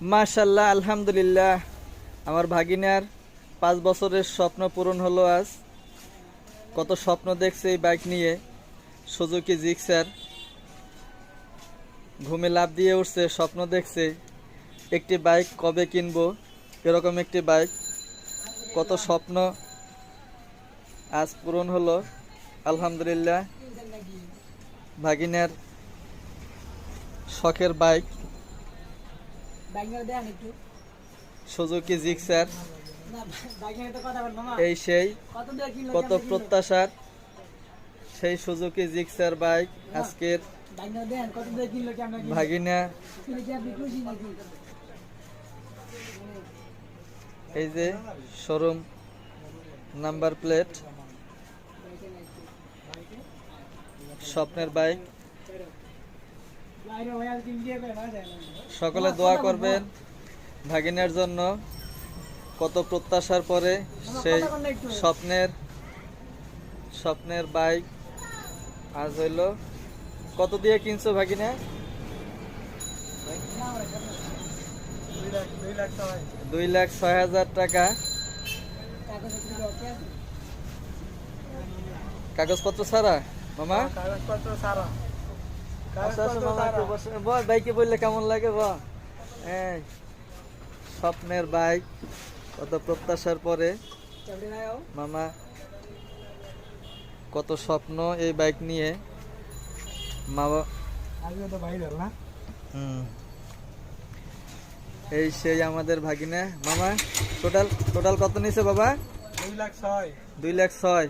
মাশাল্লাহ আলহামদুলিল্লাহ। আমার ভাগিনার পাঁচ বছরের স্বপ্ন পূরণ হলো আজ। কত স্বপ্ন দেখছে এই বাইক নিয়ে। Suzuki Gixxer. ঘুমে লাভ দিয়ে উঠছে, স্বপ্ন দেখছে। একটি বাইক কবে কিনবো? এরকম একটি বাইক কত স্বপ্ন আজ পূরণ হলো। আলহামদুলিল্লাহ। ভাগিনার শখের বাইক সুজুকি জিক্সার। এই সেই কত প্রত্যাশার? সেই সুজুকি জিক্সার বাইক আজকের ভাগিনা। এই যে শোরুম নাম্বার প্লেট। স্বপ্নের বাইক বাইরে হয়ে আর কিন দিয়ে কই না সকলে দোয়া করবেন ভাগিনার জন্য। কত প্রত্যাশার পরে সেই স্বপ্নের স্বপ্নের বাইক আজ হইল। কত দিয়ে কিনছো ভাগিনা? দুই লাখ ছয় হাজার টাকা। কাগজপত্র ছাড়া? মামা? কাগজপত্র সারা বাইকে বললে কেমন লাগে ব স্বপ্নের বাইক কত প্রত্যাশার পরে মামা কত স্বপ্ন এই বাইক নিয়ে? হুম। এই সেই আমাদের ভাগিনা মামা টোটাল টোটাল কত নিয়েছে বাবা? দুই লাখ ছয়। দুই লাখ ছয়।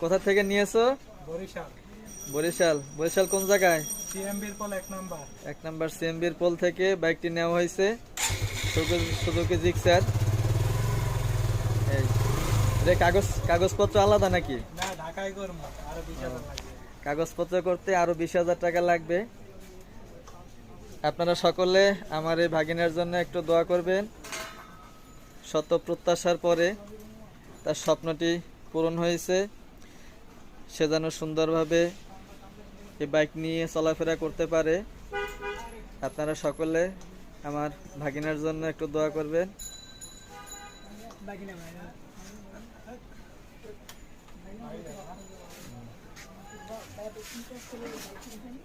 কোথা থেকে নিয়েছো? বরিশাল। বরিশাল। বরিশাল কোন জায়গায়? সিএমবির পল এক নম্বর। এক নাম্বার সিএমবির পোল থেকে বাইকটি নেওয়া হয়েছে। Suzuki Gixxer. এই। রে কাগজ কাগজপত্র আলাদা নাকি? না ঢাকায় করব। আরও বিশ হাজার লাগবে। কাগজপত্র করতে আরও বিশ হাজার টাকা লাগবে। আপনারা সকলে আমার এই ভাগিনার জন্য একটু দোয়া করবেন। শত প্রত্যাশার পরে তার স্বপ্নটি পূরণ হয়েছে। সে যেন সুন্দরভাবে এই বাইক নিয়ে চলাফেরা করতে পারে। আপনারা সকলে আমার ভাগিনার জন্য একটু দোয়া করবেন।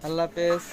আল্লাহ হাফেজ।